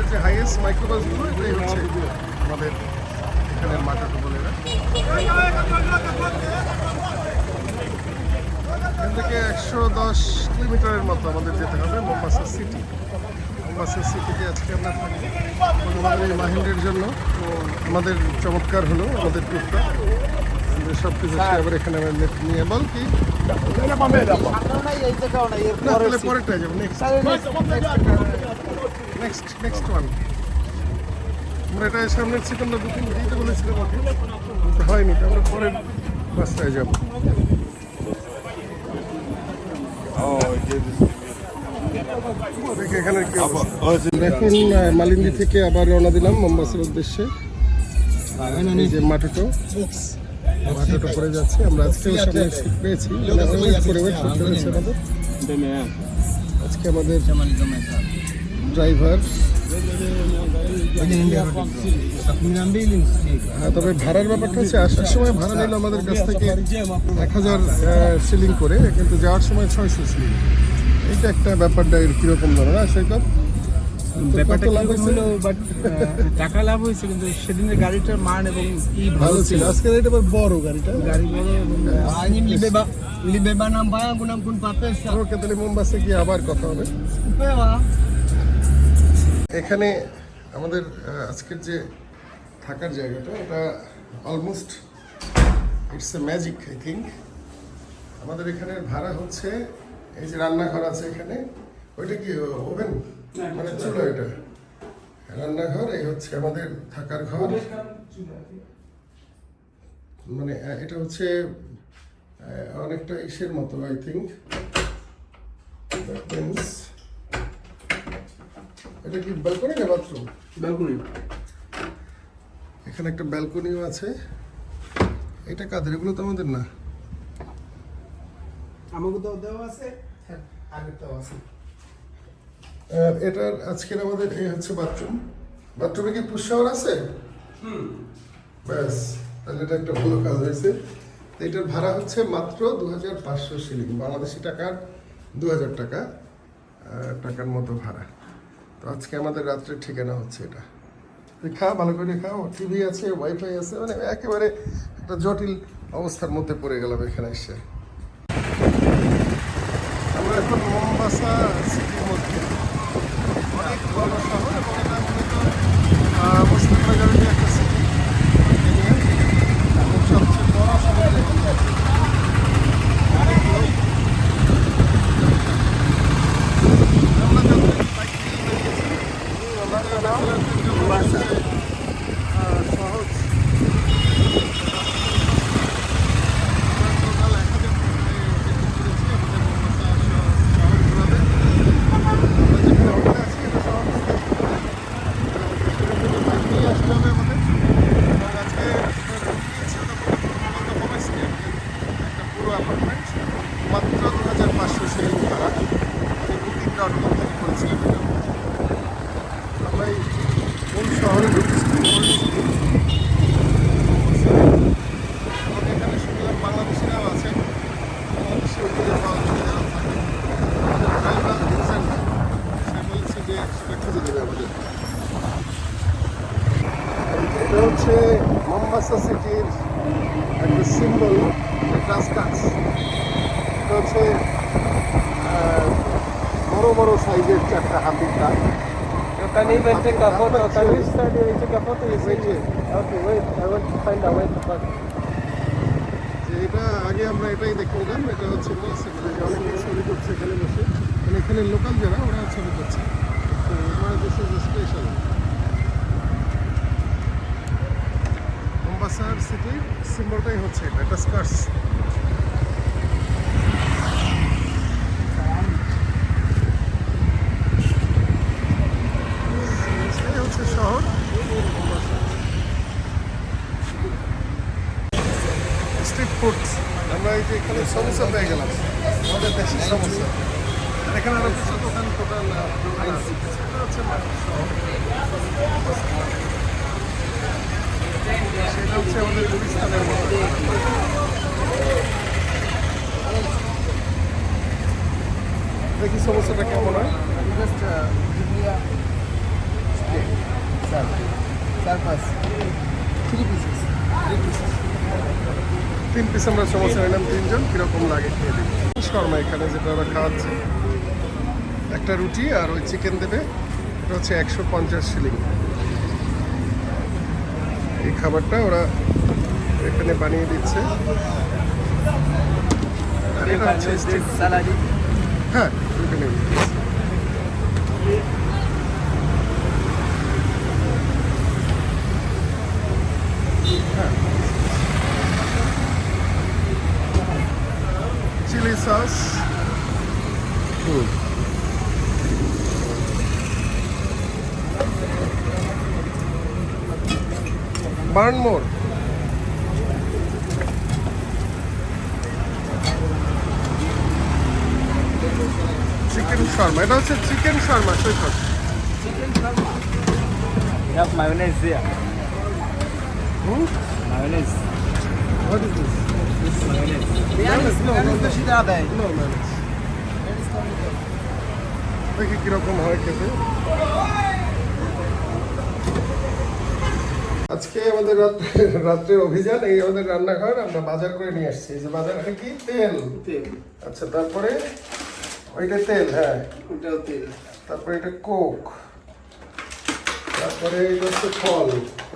আমাদের যে হাইয়েস্ট মাইক্রোবাসগুলো এটাই হচ্ছে আমাদের এখানের মাটাটো বলে এখান থেকে একশো দশ কিলোমিটারের মতো আমাদের যেতে হবে মোম্বাসা সিটি মোম্বাসা সিটিতে আজকে আমরা থাকি মাহিন্দ্রের জন্য আমাদের চমৎকার হলো আমাদের ট্যুরটা সব কিছু আবার এখানে আমরা net নিয়ে বল কি তাহলে যাব নেক্সট নেক্সট নেক্সট ওয়ান আমরা এটা সামনের সিট আমরা বুকিং দিতে বলেছিলাম হয়নি আমরা পরের রাস্তায় যাব। মালিন্দি থেকে আবার রওনা দিলাম মোম্বাসার উদ্দেশ্যে। করে যাচ্ছে। আমরা সিট পেয়েছি। আজকে আমাদের ড্রাইভার হ্যাঁ তবে ভাড়ার ব্যাপারটা হচ্ছে আসার সময় ভাড়া নিল আমাদের কাছ থেকে এক হাজার সিলিং করে কিন্তু যাওয়ার সময় ছয়শো সিলিং এইটা একটা ব্যাপারটা এর কীরকম ধরো না সেটা ব্যাপারটা লাভ বাট টাকা লাভ হয়েছে কিন্তু সেদিনের গাড়িটার মান এবং কি ভালো ছিল। এটা আবার বড় গাড়িটা। গাড়ি বড় papesa. ওকে তাহলে মোম্বাসে গিয়ে আবার কথা হবে. এখানে আমাদের আজকের যে থাকার জায়গাটা এটা almost it's a magic I think আমাদের এখানে ভাড়া হচ্ছে এই যে রান্নাঘর আছে এখানে ওইটা কি ওভেন মানে চুলো। এটা? রান্নাঘর এই হচ্ছে আমাদের থাকার ঘর। মানে এটা হচ্ছে অনেকটা ইসের মতো আই থিঙ্ক এটা কি ব্যালকনি না বাথরুম ব্যালকনি এখানে একটা ব্যালকনিও আছে। এটা কাদের? এগুলো তো আমাদের না। আমাকে তো দেওয়া আছে। আগে তো আছে। আর এটার আজকের আমাদের এই হচ্ছে বাথরুম বাথরুমে কি পুষাওয়ার আছে? ব্যাস তাহলে এটা একটা ভালো কাজ হয়েছে। তো এটার ভাড়া হচ্ছে মাত্র দু হাজার পাঁচশো শিলিং। বাংলাদেশি টাকার দু হাজার টাকা টাকার মতো ভাড়া। তো আজকে আমাদের রাত্রের ঠিকানা হচ্ছে এটা। খা, ভালো করে খাও টিভি আছে ওয়াইফাই আছে মানে একেবারে একটা জটিল অবস্থার মধ্যে পড়ে গেলাম এখানে এসে। আমরা এখন মোম্বাসা সিটির মধ্যে। অনেক বড় শহর এবং এটা মূলত আহ, মুসলিম মেজরিটি একটা সিটি এবং সবচেয়ে বড় শহর এটা। অনেক লোক। আমরা যখন বাইক নিয়ে বেরিয়েছি, আমাদের যাতায়াতের জন্য হচ্ছে, আহ, সহজ আমরা টোটাল এক হাজার টিকিট করেছি আমাদের মোম্বাসা শহর ঘোরাবে আমরা যেখানে হোটেলে আছি এটা শহর থেকে বাইক নিয়ে আসতে হবে আমাদের এবং আজকে দিয়েছি ওটা বলতে কমেছে একটা পুরো অ্যাপার্টমেন্ট মাত্র দু হাজার পাঁচশো সিলিং ভাড়া আমি বুকিং ডট কম থেকে করেছিলাম আমরা কোন শহরে ঢুকেছি এখানে শুনলাম বাংলাদেশিরাও আছে। বাংলাদেশি ঐতিহ্য পাওয়া ড্রাইভার যে সেটা খুঁজে দেবে আমাদের। এটা হচ্ছে মোম্বাসা সিটির একটা সিম্বল কাছ এটা হচ্ছে বড় বড় সাইজের চারটা হাতির কাঠ Can you even take a photo? Can you stand here and take a photo? Yes, Wait here. Okay, wait. I want to find a way to park. যে এটা আগে আমরা এটাই এটা হচ্ছে অনেকে ছবি করছে এখানে বসে মানে এখানে লোকাল যারা ওরা ছবি করছে তো ওরা দিস ইজ স্পেশাল মোম্বাসার সিটির সিম্বলটাই হচ্ছে এটা এটা স্কার্স এই হচ্ছে শহর স্ট্রিট ফুড আমরা এই যে এখানে সমস্যা পেয়ে গেলাম আমাদের দেশি সমস্যা আর টোটাল আছে এটা হচ্ছে আমাদের গুলিস্তানের দেখি সমস্যাটা কেমন হয় uh. Sir, surface. Three pieces. Three pieces. তিন পিস আমরা সমস্যা নিলাম তিনজন কীরকম লাগে খেয়ে দেখি শর্মা এখানে যেটা ওরা খাওয়াচ্ছে একটা রুটি আর ওই চিকেন দেবে এটা হচ্ছে একশো পঞ্চাশ শিলিং এই খাবারটা ওরা এখানে বানিয়ে দিচ্ছে। আর এটা হচ্ছে. হ্যাঁ এখানে chilli sauce burn more chicken shawarma এটা হচ্ছে chicken shawarma Saikat We have mayonnaise there. Hmm Mayonnaise. What is this This is mayonnaise. Mayonnaise, no, no, no. বেশি দেওয়া দেয়। নো mayonnaise দেখি কীরকম হয় খেতে আজকে আমাদের রাত্রে রাত্রের অভিযান এই আমাদের রান্নাঘর আমরা বাজার করে নিয়ে আসছি। এই যে বাজার এটা কি? তেল। তেল। আচ্ছা তারপরে? ওইটা তেল হ্যাঁ। ওটাও তেল। তারপরে এটা কোক। তারপরে এটা হচ্ছে ফল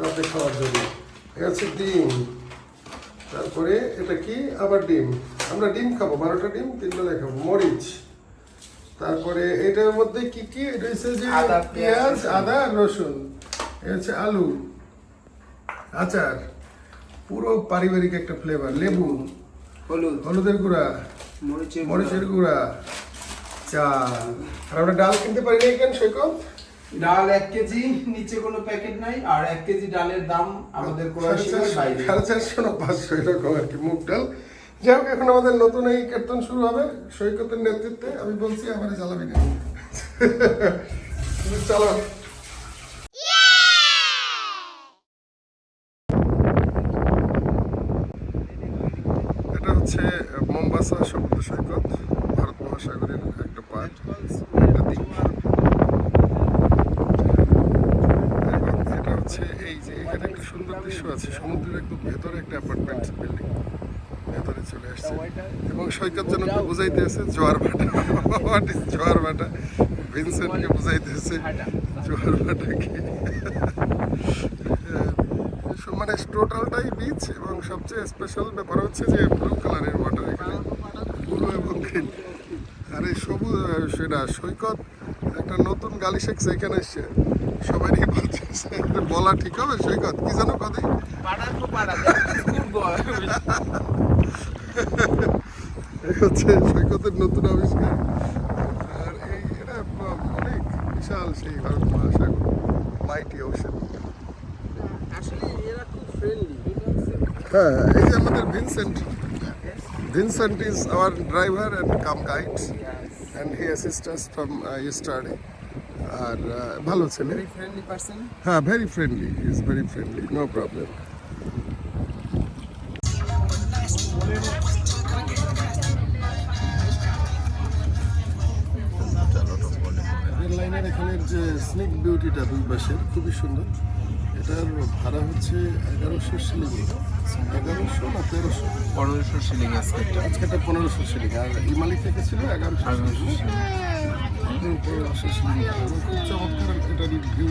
রাতে খাওয়ার জন্য। এটা হচ্ছে ডিম। তারপরে এটা কি? আবার ডিম। আমরা ডিম খাব বারোটা ডিম তিন বেলায় খাব মরিচ। তারপরে এটার মধ্যে কি কি? এটা হচ্ছে যে আদা, পেঁয়াজ, পেঁয়াজ আদা রসুন। এটা হচ্ছে আলু। আচার পুরো পারিবারিক একটা ফ্লেভার লেবু হলুদ হলুদের গুঁড়া মরিচের মরিচের গুঁড়া চাল। আর আমরা ডাল কিনতে পারি না কেন সৈকত? ডাল এক কেজি নিচে কোনো প্যাকেট নাই আর এক কেজি ডালের দাম আমাদের সাড়ে চারশো না পাঁচশো এরকম আর কি মুগ ডাল। যাই হোক এখন আমাদের নতুন এই কীর্তন শুরু হবে সৈকতের নেতৃত্বে। আমি বলছি আমার জ্বালাবি না চলো এটা হচ্ছে মোম্বাসা সমুদ্র সৈকত, ভারত মহাসাগরের একটা এটা হচ্ছে এই যে এখানে একটা সুন্দর দৃশ্য আছে, সমুদ্রের একদম ভেতরে একটা অ্যাপার্টমেন্ট বিল্ডিং ভেতরে চলে আসছে। এবং সৈকত জনকে বুঝাইতে আছে, জোয়ার ভাটা। হোয়াট ইজ জোয়ার ভাটা? ভিনসেন্টকে বুঝাইতে আছে, জোয়ার ভাটা কি মানে টোটালটাই বিচ এবং সবচেয়ে স্পেশাল ব্যাপার হচ্ছে যে ব্লু কালারের ওয়াটার এখানে। ব্লু এবং গ্রিন আর এই সবুজ সেটা সৈকত একটা নতুন গালি শিখছে এখানে এসছে সবারই বলতেছে এটা বলা ঠিক হবে সৈকত কি জানো কথা? হচ্ছে সৈকতের নতুন আবিষ্কার। আর এই এটা অনেক বিশাল সেই ভারত মহাসাগর মাইটি ওশেন আসলে এরা খুব ফ্রেন্ডলি হ্যাঁ এই যে আমাদের Vincent Vincent is our driver and cum guide and he assist us from yesterday R ah, ভালো ছেলে। ফ্রেন্ডলি পার্সন হ্যাঁ very friendly is very friendly no problem rail লাইনের এখানের যে স্নিক বিউটিটা দুই পাশের খুবই সুন্দর। এটার ভাড়া হচ্ছে এগারোশো শিলিং। এগারোশো না তেরোশো? পনেরোশো শিলিং আজকে আজকে এটা পনেরোশো শিলিং। আর ইমালি থেকে ছিল এগারোশো পনেরোশো শিলিং। এবং খুব চমৎকার এটা ভিউ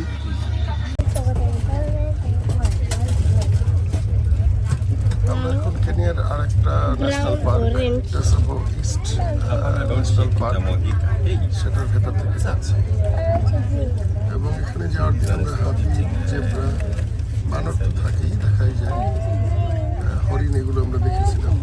আমরা এখন কেনিয়ার আরেকটা ন্যাশনাল পার্ক ডেসোভো ইস্ট ন্যাশনাল পার্ক সেটার ভেতর থেকে যাচ্ছি। এবং এখানে যাওয়ার দিন আমরা হাতি জেব্রা মানব তো থাকেই, দেখাই যায়। হরিণ এগুলো আমরা দেখেছিলাম।